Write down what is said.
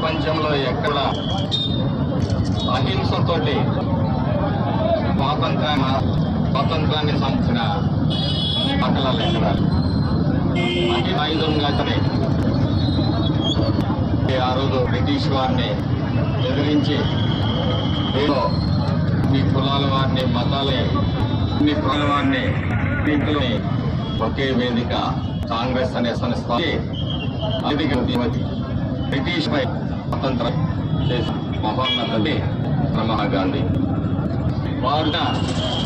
ప్రపంచంలో ఎక్కడ అహింసతోటి స్వాతంత్రాన్ని స్వాతంత్రాన్ని సంచిన పక్కల లెక్కన అతి ఆయుధంగా ఆ రోజు బ్రిటిష్ వారిని ఎదిరించి ఏదో మీ కులాల వారిని మతాలని మీ కులాల వారిని వ్యక్తులని ఒకే వేదిక కాంగ్రెస్ అనే సంస్థ వేదిక British by Tentera Muhammad Ali Ramah Gandhi. Warna